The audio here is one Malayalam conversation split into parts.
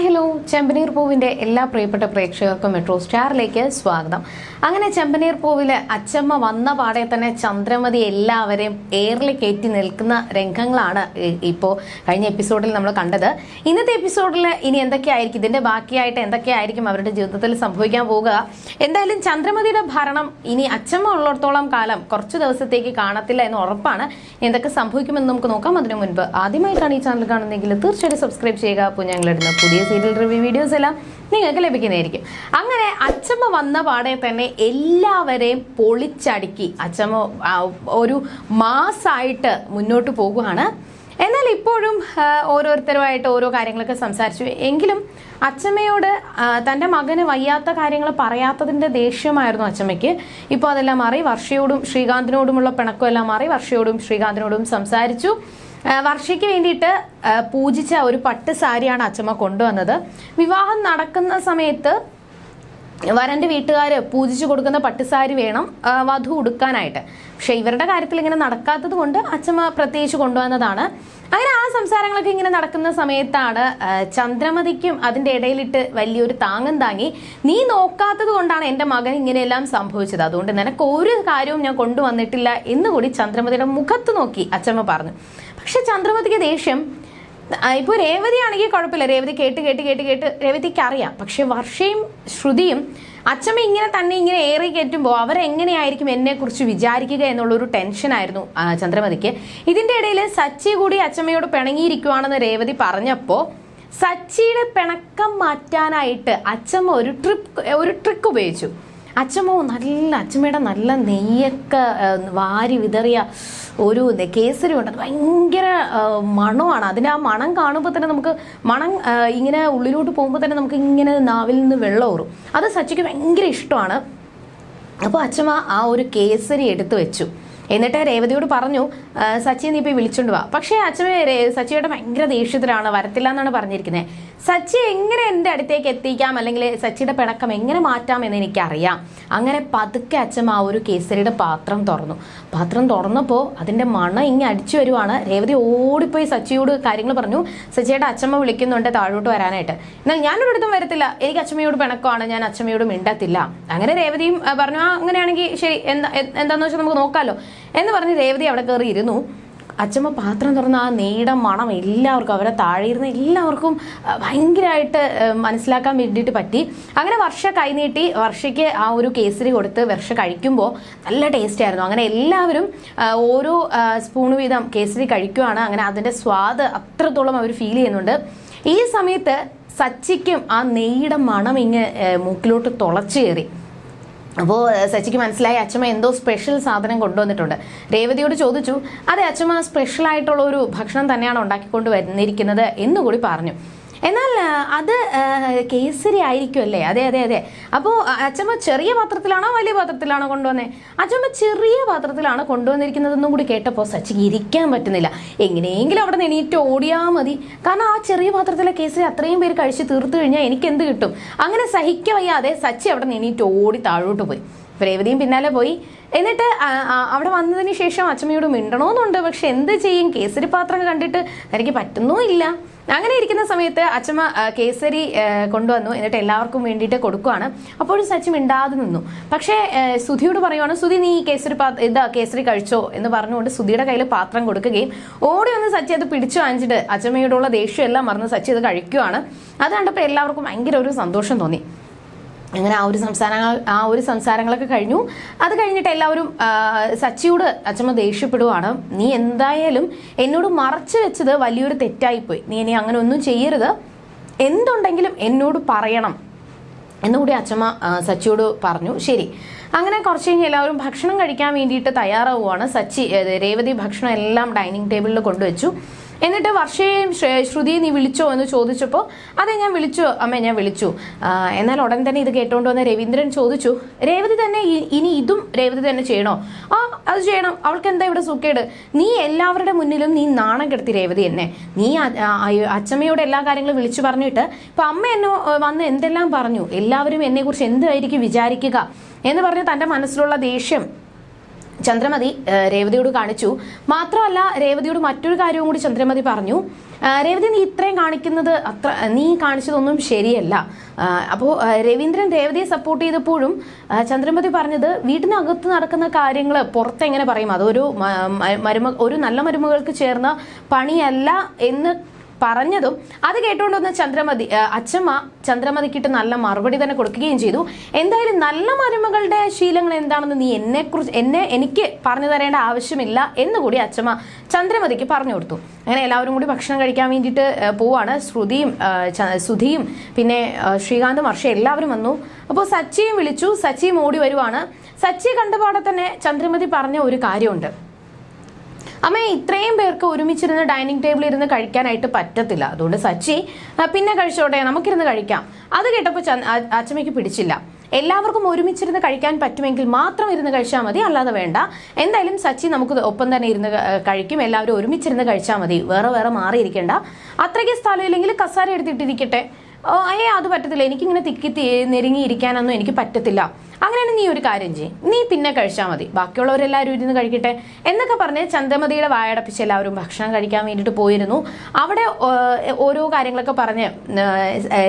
ഹായ് ഹലോ ചെമ്പനീർ പൂവിന്റെ എല്ലാ പ്രിയപ്പെട്ട പ്രേക്ഷകർക്കും മെട്രോ സ്റ്റാറിലേക്ക് സ്വാഗതം. അങ്ങനെ ചെമ്പനീർ പൂവിൽ അച്ചമ്മ വന്ന പാടെ തന്നെ ചന്ദ്രമതി എല്ലാവരെയും എയറിൽ കയറ്റി നിൽക്കുന്ന രംഗങ്ങളാണ് ഇപ്പോൾ ഇപ്പോ കഴിഞ്ഞ എപ്പിസോഡിൽ നമ്മൾ കണ്ടത്. ഇന്നത്തെ എപ്പിസോഡിൽ ഇനി എന്തൊക്കെയായിരിക്കും? ഇതിന്റെ ബാക്കിയായിട്ട് എന്തൊക്കെയായിരിക്കും അവരുടെ ജീവിതത്തിൽ സംഭവിക്കാൻ പോകുക എന്തായാലും ചന്ദ്രമതിയുടെ ഭരണം ഇനി അച്ചമ്മ ഉള്ളിടത്തോളം കാലം കുറച്ച് ദിവസത്തേക്ക് കാണത്തില്ല എന്ന് ഉറപ്പാണ്. എന്തൊക്കെ സംഭവിക്കുമെന്ന് നമുക്ക് നോക്കാം. അതിനു മുൻപ് ആദ്യമായിട്ടാണ് ഈ ചാനൽ കാണുന്നതെങ്കിൽ തീർച്ചയായിട്ടും സബ്സ്ക്രൈബ് ചെയ്യുക. അപ്പോൾ ഞങ്ങളിടുന്ന പുതിയ സീരിയൽ റിവ്യൂ വീഡിയോസ് എല്ലാം നിങ്ങൾക്ക് ലഭിക്കുന്നതായിരിക്കും. അങ്ങനെ അച്ചമ്മ വന്ന പാടെ തന്നെ എല്ലാവരെയും പൊളിച്ചടുക്കി. അച്ചമ്മ ഒരു മാസമായിട്ട് മുന്നോട്ട് പോകുകയാണ് എന്നാൽ ഇപ്പോഴും ഓരോരുത്തരുമായിട്ട് ഓരോ കാര്യങ്ങളൊക്കെ സംസാരിച്ചു. എങ്കിലും അച്ചമ്മയോട് ആ, തന്റെ മകന് വയ്യാത്ത കാര്യങ്ങൾ പറയാത്തതിന്റെ ദേഷ്യമായിരുന്നു അച്ചമ്മയ്ക്ക്. ഇപ്പോൾ അതെല്ലാം മാറി. വർഷയോടും ശ്രീകാന്തിനോടുമുള്ള പിണക്കമെല്ലാം മാറി. വർഷയോടും ശ്രീകാന്തിനോടും സംസാരിച്ചു. വർഷയ്ക്ക് വേണ്ടിയിട്ട് പൂജിച്ച ഒരു പട്ട് സാരിയാണ് അച്ചമ്മ കൊണ്ടുവന്നത്. വിവാഹം നടക്കുന്ന സമയത്ത് വരന്റെ വീട്ടുകാർ പൂജിച്ചു കൊടുക്കുന്ന പട്ടുസാരി വേണം വധു ഉടുക്കാനായിട്ട്. പക്ഷെ ഇവരുടെ കാര്യത്തിൽ ഇങ്ങനെ നടക്കാത്തത് കൊണ്ട് അച്ഛമ്മ പ്രത്യേകിച്ച് കൊണ്ടുവന്നതാണ്. അങ്ങനെ ആ സംസാരങ്ങളൊക്കെ ഇങ്ങനെ നടക്കുന്ന സമയത്താണ് ചന്ദ്രമതിക്കും അതിന്റെ ഇടയിലിട്ട് വലിയൊരു താങ്ങം താങ്ങി. നീ നോക്കാത്തത് കൊണ്ടാണ് എന്റെ മകൻ ഇങ്ങനെയെല്ലാം സംഭവിച്ചത്. അതുകൊണ്ട് നിനക്ക് ഒരു കാര്യവും ഞാൻ കൊണ്ടുവന്നിട്ടില്ല എന്നുകൂടി ചന്ദ്രമതിയുടെ മുഖത്ത് നോക്കി അച്ഛമ്മ പറഞ്ഞു. പക്ഷെ ചന്ദ്രമതിക്ക് ദേഷ്യം ആ, രേവതിയാണെങ്കിൽ കുഴപ്പമില്ല. രേവതി കേട്ട് കേട്ട് കേട്ട് കേട്ട് രേവതിക്ക് അറിയാം പക്ഷെ വർഷയും ശ്രുതിയും അച്ഛമ്മ ഇങ്ങനെ തന്നെ ഇങ്ങനെ ഏറി കയറ്റുമ്പോൾ അവരെങ്ങനെയായിരിക്കും എന്നെക്കുറിച്ച് വിചാരിക്കുക എന്നുള്ളൊരു ടെൻഷനായിരുന്നു ചന്ദ്രമതിക്ക്. ഇതിന്റെ ഇടയിൽ സച്ചി കൂടി അച്ഛമ്മയോട് പിണങ്ങിയിരിക്കുവാണെന്ന് രേവതി പറഞ്ഞപ്പോൾ സച്ചിയുടെ പിണക്കം മാറ്റാനായിട്ട് അച്ഛമ്മ ഒരു ട്രിപ്പ് ഒരു ട്രിക്ക് ഉപയോഗിച്ചു. അച്ഛമ്മ നല്ല അച്ഛമ്മയുടെ നല്ല നെയ്യൊക്കെ വാരി വിതറിയ ഒരു കേസരി ഉണ്ട് ഭയങ്കര മണമാണ്. അതിന്റെ ആ മണം കാണുമ്പോൾ തന്നെ നമുക്ക് മണം ഇങ്ങനെ ഉള്ളിലോട്ട് പോകുമ്പോൾ തന്നെ നമുക്ക് ഇങ്ങനെ നാവിൽ നിന്ന് വെള്ളം ഊറും. അത് സച്ചിക്ക് ഭയങ്കര ഇഷ്ടമാണ്. അപ്പോൾ അച്ഛമ്മ ആ ഒരു കേസരി എടുത്തു വെച്ചു. എന്നിട്ട് രേവതിയോട് പറഞ്ഞു "ആ, സച്ചി നീ പോയി വിളിച്ചുകൊണ്ട് വാ. പക്ഷേ അച്ഛമ്മ സച്ചിയുടെ ഭയങ്കര ദേഷ്യത്തിലാണ് വരത്തില്ല എന്നാണ് പറഞ്ഞിരിക്കുന്നത് സച്ചി എങ്ങനെ എന്റെ അടുത്തേക്ക് എത്തിക്കാം? അല്ലെങ്കിൽ സച്ചിയുടെ പിണക്കം എങ്ങനെ മാറ്റാം എന്ന് എനിക്കറിയാം. അങ്ങനെ പതുക്കെ അച്ഛൻ ആ ഒരു കേസരിയുടെ പാത്രം തുറന്നു. പാത്രം തുറന്നപ്പോൾ അതിന്റെ മണം ഇങ്ങനെ അടിച്ചു വരുവാണ്. രേവതി ഓടിപ്പോയി സച്ചിയോട് കാര്യങ്ങൾ പറഞ്ഞു. സച്ചിയുടെ അച്ഛമ്മ വിളിക്കുന്നുണ്ട് താഴോട്ട് വരാനായിട്ട്. എന്നാൽ ഞാനൊരു ഇടത്തും വരത്തില്ല. എനിക്ക് അച്ഛമ്മയോട് പിണക്കമാണ്. ഞാൻ അച്ഛമ്മയോട് മിണ്ടത്തില്ല. അങ്ങനെ രേവതിയും പറഞ്ഞു ആ അങ്ങനെയാണെങ്കിൽ ശരി എന്താ എന്താണെന്ന് വെച്ചാൽ നമുക്ക് നോക്കാമല്ലോ എന്ന് പറഞ്ഞ് രേവതി അവിടെ കയറി ഇരുന്നു അച്ഛമ്മ പാത്രം തുറന്ന ആ നീടം മണം എല്ലാവർക്കും അവരെ താഴെ ഇരുന്ന എല്ലാവർക്കും ഭയങ്കരമായിട്ട് മനസ്സിലാക്കാൻ വേണ്ടിയിട്ട് പറ്റി. അങ്ങനെ വർഷ കൈനീട്ടി വർഷയ്ക്ക് ആ ഒരു കേസരി കൊടുത്ത് വർഷ കഴിക്കുമ്പോൾ നല്ല ടേസ്റ്റ് ആയിരുന്നു. അങ്ങനെ എല്ലാവരും ഓരോ സ്പൂൺ വീതം കേസരി കഴിക്കുവാണ്. അങ്ങനെ അതിന്റെ സ്വാദ് അത്രത്തോളം അവർ ഫീൽ ചെയ്യുന്നുണ്ട്. ഈ സമയത്ത് സച്ചിക്കും ആ നെയ്യുടെ മണം ഇങ്ങ് മൂക്കിലോട്ട് തുളച്ചു കയറി. അപ്പോൾ സച്ചിക്ക് മനസ്സിലായി അച്ഛമ്മ എന്തോ സ്പെഷ്യൽ സാധനം കൊണ്ടുവന്നിട്ടുണ്ട്. രേവതിയോട് ചോദിച്ചു അതെ അച്ഛമ്മ സ്പെഷ്യൽ ആയിട്ടുള്ള ഒരു ഭക്ഷണം തന്നെയാണ് ഉണ്ടാക്കിക്കൊണ്ട് വന്നിരിക്കുന്നത് എന്നുകൂടി പറഞ്ഞു. എന്നാൽ അത് കേസരി ആയിരിക്കും അല്ലേ അതെ അതെ. അതെ അപ്പോൾ അച്ഛമ്മ ചെറിയ പാത്രത്തിലാണോ വലിയ പാത്രത്തിലാണോ കൊണ്ടുവന്നത് അച്ഛമ്മ ചെറിയ പാത്രത്തിലാണ് കൊണ്ടുവന്നിരിക്കുന്നതെന്നും കൂടി കേട്ടപ്പോൾ സച്ചിക്ക് ഇരിക്കാൻ പറ്റുന്നില്ല. എങ്ങനെയെങ്കിലും അവിടെ നിന്ന് എണീറ്റ് ഓടിയാൽ മതി. കാരണം ആ ചെറിയ പാത്രത്തിലെ കേസരി അത്രയും പേര് കഴിച്ച് തീർത്തു കഴിഞ്ഞാൽ എനിക്ക് എന്ത് കിട്ടും? അങ്ങനെ സഹിക്കവയ്യാതെ സച്ചി അവിടെ നിന്ന് എണീറ്റ് ഓടി താഴോട്ട് പോയി. രേവതിയും പിന്നാലെ പോയി. എന്നിട്ട് അവിടെ വന്നതിന് ശേഷം അച്ഛമ്മയോട് മിണ്ടണമെന്നുണ്ട് പക്ഷെ എന്ത് ചെയ്യും? കേസരി പാത്രം കണ്ടിട്ട് എനിക്ക് പറ്റുന്നുമില്ല അങ്ങനെ ഇരിക്കുന്ന സമയത്ത് അച്ഛമ്മ കേസരി കൊണ്ടുവന്നു. എന്നിട്ട് എല്ലാവർക്കും വേണ്ടിയിട്ട് കൊടുക്കുവാണ്. അപ്പോഴും സച്ചി മിണ്ടാതെ നിന്നു. പക്ഷേ സുധിയോട് പറയുവാണ് സുധി നീ കേസരി പാത്രം ഇതാ കേസരി കഴിച്ചോ? എന്ന് പറഞ്ഞുകൊണ്ട് സുധിയുടെ കയ്യിൽ പാത്രം കൊടുക്കുകയും ഓടി വന്ന് സച്ചി അത് പിടിച്ചു വാങ്ങിച്ചിട്ട് അച്ഛമ്മയോടുള്ള ദേഷ്യം എല്ലാം മറന്ന് സച്ചി അത് കഴിക്കുവാണ്. അത് കണ്ടപ്പോൾ എല്ലാവർക്കും ഭയങ്കര ഒരു സന്തോഷം തോന്നി. അങ്ങനെ ആ ഒരു സംസാരങ്ങൾ ആ ഒരു സംസാരങ്ങളൊക്കെ കഴിഞ്ഞു. അത് കഴിഞ്ഞിട്ട് എല്ലാവരും സച്ചിയോട് അച്ഛമ്മ ദേഷ്യപ്പെടുവാണ്. നീ എന്തായാലും എന്നോട് മറച്ചു വെച്ചത് വലിയൊരു തെറ്റായിപ്പോയി. നീ ഇനി അങ്ങനെ ഒന്നും ചെയ്യരുത്. എന്തുണ്ടെങ്കിലും എന്നോട് പറയണം എന്നുകൂടി അച്ഛമ്മ സച്ചിയോട് പറഞ്ഞു. ശരി. അങ്ങനെ കുറച്ച് കഴിഞ്ഞ് എല്ലാവരും ഭക്ഷണം കഴിക്കാൻ വേണ്ടിയിട്ട് തയ്യാറാവുകയാണ് സച്ചി. രേവതി ഭക്ഷണം എല്ലാം ഡൈനിങ് ടേബിളിൽ കൊണ്ടുവച്ചു. എന്നിട്ട് വർഷയെയും ശ്രുതി നീ വിളിച്ചോ എന്ന് ചോദിച്ചപ്പോൾ അതെ ഞാൻ വിളിച്ചു. അമ്മ ഞാൻ വിളിച്ചു. എന്നാൽ ഉടൻ തന്നെ ഇത് കേട്ടോണ്ട് വന്ന രവീന്ദ്രൻ ചോദിച്ചു രേവതി തന്നെ ഇനി ഇതും രേവതി തന്നെ ചെയ്യണോ? ആ അത് ചെയ്യണം. അവൾക്ക് എന്താ ഇവിടെ സുഖേട് നീ എല്ലാവരുടെ മുന്നിലും നീ നാണം കെടുത്തി രേവതി എന്നെ. നീ അച്ഛമ്മയോട് എല്ലാ കാര്യങ്ങളും വിളിച്ചു പറഞ്ഞിട്ട് ഇപ്പൊ അമ്മ എന്നെ വന്ന് എന്തെല്ലാം പറഞ്ഞു? എല്ലാവരും എന്നെക്കുറിച്ച് എന്തായിരിക്കും വിചാരിക്കുക? എന്ന് പറഞ്ഞ് തന്റെ മനസ്സിലുള്ള ദേഷ്യം ചന്ദ്രമതി രേവതിയോട് കാണിച്ചു. മാത്രമല്ല രേവതിയോട് മറ്റൊരു കാര്യവും കൂടി ചന്ദ്രമതി പറഞ്ഞു. രേവതി നീ ഇത്രയും കാണിക്കുന്നത് അത്ര നീ കാണിച്ചതൊന്നും ശരിയല്ല. അപ്പോൾ രവീന്ദ്രൻ രേവതിയെ സപ്പോർട്ട് ചെയ്തപ്പോഴും ചന്ദ്രമതി പറഞ്ഞത് വീട്ടിനകത്ത് നടക്കുന്ന കാര്യങ്ങൾ പുറത്തെങ്ങനെ പറയും? അതൊരു മരുമ ഒരു നല്ല മരുമകൾക്ക് ചേർന്ന പണിയല്ല എന്ന് പറഞ്ഞതും അത് കേട്ടുകൊണ്ട് വന്ന ചന്ദ്രമതി അച്ഛമ്മ ചന്ദ്രമതിക്കിട്ട് നല്ല മറുപടി തന്നെ കൊടുക്കുകയും ചെയ്തു. എന്തായാലും നല്ല മരുമകളുടെ ശീലങ്ങൾ എന്താണെന്ന് നീ എന്നെ കുറിച്ച് എന്നെ എനിക്ക് പറഞ്ഞു തരേണ്ട ആവശ്യമില്ല എന്നുകൂടി അച്ഛമ്മ ചന്ദ്രമതിക്ക് പറഞ്ഞു കൊടുത്തു. അങ്ങനെ എല്ലാവരും കൂടി ഭക്ഷണം കഴിക്കാൻ വേണ്ടിയിട്ട് പോവാണ്. ശ്രുതിയും സുധിയും പിന്നെ ശ്രീകാന്തും ഹർഷ എല്ലാവരും വന്നു. അപ്പോൾ സച്ചിയും വിളിച്ചു. സച്ചിയും ഓടി വരുവാണ്. സച്ചി കണ്ടപാടെ തന്നെ ചന്ദ്രമതി പറഞ്ഞ ഒരു കാര്യമുണ്ട്. അമ്മ ഇത്രയും പേർക്ക് ഒരുമിച്ചിരുന്ന് ഡൈനിങ് ടേബിളിൽ ഇരുന്ന് കഴിക്കാനായിട്ട് പറ്റത്തില്ല. അതുകൊണ്ട് സച്ചി പിന്നെ കഴിച്ചോട്ടെ നമുക്കിരുന്ന് കഴിക്കാം. അത് കേട്ടപ്പോൾ അച്ചമ്മയ്ക്ക് പിടിച്ചില്ല. എല്ലാവർക്കും ഒരുമിച്ചിരുന്ന് കഴിക്കാൻ പറ്റുമെങ്കിൽ മാത്രം ഇരുന്ന് കഴിച്ചാൽ മതി അല്ലാതെ വേണ്ട. എന്തായാലും സച്ചി നമുക്ക് ഒപ്പം തന്നെ ഇരുന്ന് കഴിക്കും. എല്ലാവരും ഒരുമിച്ചിരുന്ന് കഴിച്ചാൽ മതി. വേറെ വേറെ മാറിയിരിക്കേണ്ട. അത്രയ്ക്ക് സ്ഥലം ഇല്ലെങ്കിൽ കസാര എടുത്തിട്ടിരിക്കട്ടെ. ഏ അത് പറ്റത്തില്ല. എനിക്കിങ്ങനെ തിക്കി തി- നെരുങ്ങി ഇരിക്കാനൊന്നും എനിക്ക് പറ്റത്തില്ല. അങ്ങനെയാണ് നീ ഒരു കാര്യം ചെയ്യും. നീ പിന്നെ കഴിച്ചാൽ മതി. ബാക്കിയുള്ളവരെല്ലാവരും ഇരുന്ന് കഴിക്കട്ടെ. എന്നൊക്കെ പറഞ്ഞ് ചന്ദ്രമതിയുടെ വായടപ്പിച്ച് എല്ലാവരും ഭക്ഷണം കഴിക്കാൻ വേണ്ടിയിട്ട് പോയിരുന്നു. അവിടെ ഓരോ കാര്യങ്ങളൊക്കെ പറഞ്ഞ്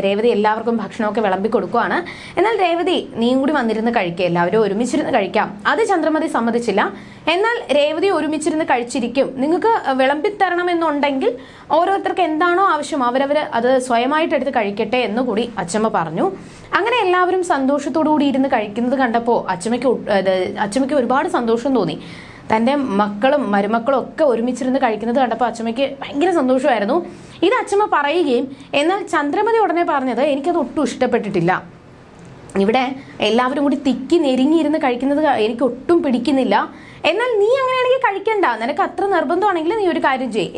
രേവതി എല്ലാവർക്കും ഭക്ഷണമൊക്കെ വിളമ്പി കൊടുക്കുവാണ്. എന്നാൽ രേവതി നീയും കൂടി വന്നിരുന്ന് കഴിക്കുക എല്ലാവരും ഒരുമിച്ചിരുന്ന് കഴിക്കാം. അത് ചന്ദ്രമതി സമ്മതിച്ചില്ല. എന്നാൽ രേവതി ഒരുമിച്ചിരുന്ന് കഴിച്ചിരിക്കും. നിങ്ങൾക്ക് വിളമ്പി തരണമെന്നുണ്ടെങ്കിൽ ഓരോരുത്തർക്ക് എന്താണോ ആവശ്യം അവരവർ അത് സ്വയമായിട്ട് എടുത്ത് കഴിക്കട്ടെ എന്ന് കൂടി അച്ചമ്മ പറഞ്ഞു. അങ്ങനെ എല്ലാവരും സന്തോഷത്തോടു കൂടി ഇരുന്ന് കഴിക്കുന്നത് കണ്ടപ്പോൾ അച്ചമ്മയ്ക്ക് അച്ചമ്മയ്ക്ക് ഒരുപാട് സന്തോഷം തോന്നി. തന്റെ മക്കളും മരുമക്കളും ഒക്കെ ഒരുമിച്ചിരുന്ന് കഴിക്കുന്നത് കണ്ടപ്പോൾ അച്ചമ്മയ്ക്ക് ഭയങ്കര സന്തോഷമായിരുന്നു. ഇത് അച്ചമ്മ പറയുകയും എന്നാൽ ചന്ദ്രമതി ഉടനെ പറഞ്ഞത് എനിക്കത് ഒട്ടും ഇഷ്ടപ്പെട്ടിട്ടില്ല. ഇവിടെ എല്ലാവരും കൂടി തിക്കി നെരുങ്ങിയിരുന്ന് കഴിക്കുന്നത് എനിക്ക് ഒട്ടും പിടിക്കുന്നില്ല. എന്നാൽ നീ അങ്ങനെയാണെങ്കിൽ കഴിക്കണ്ട. നിനക്ക് അത്ര നിർബന്ധമാണെങ്കിൽ നീ ഒരു കാര്യം ചെയ്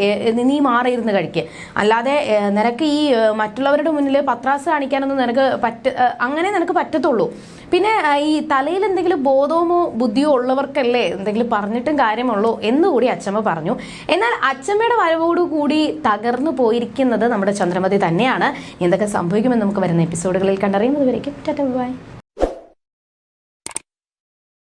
നീ മാറിയിരുന്ന് കഴിക്കുക അല്ലാതെ നിനക്ക് ഈ മറ്റുള്ളവരുടെ മുന്നിൽ പത്രാസ് കാണിക്കാനൊന്നും നിനക്ക് പറ്റ അങ്ങനെ നിനക്ക് പറ്റത്തുള്ളൂ. പിന്നെ ഈ തലയിൽ എന്തെങ്കിലും ബോധമോ ബുദ്ധിയോ ഉള്ളവർക്കല്ലേ എന്തെങ്കിലും പറഞ്ഞിട്ടും കാര്യമുള്ളൂ എന്നുകൂടി അച്ചമ്മ പറഞ്ഞു. എന്നാൽ അച്ചമ്മയുടെ വരവോടുകൂടി തകർന്നു പോയിരിക്കുന്നത് നമ്മുടെ ചന്ദ്രമതി തന്നെയാണ്. എന്തൊക്കെ സംഭവിക്കുമെന്ന് നമുക്ക് വരുന്ന എപ്പിസോഡുകളിൽ കണ്ടറിയുന്നത് വരയ്ക്കും ബൈ.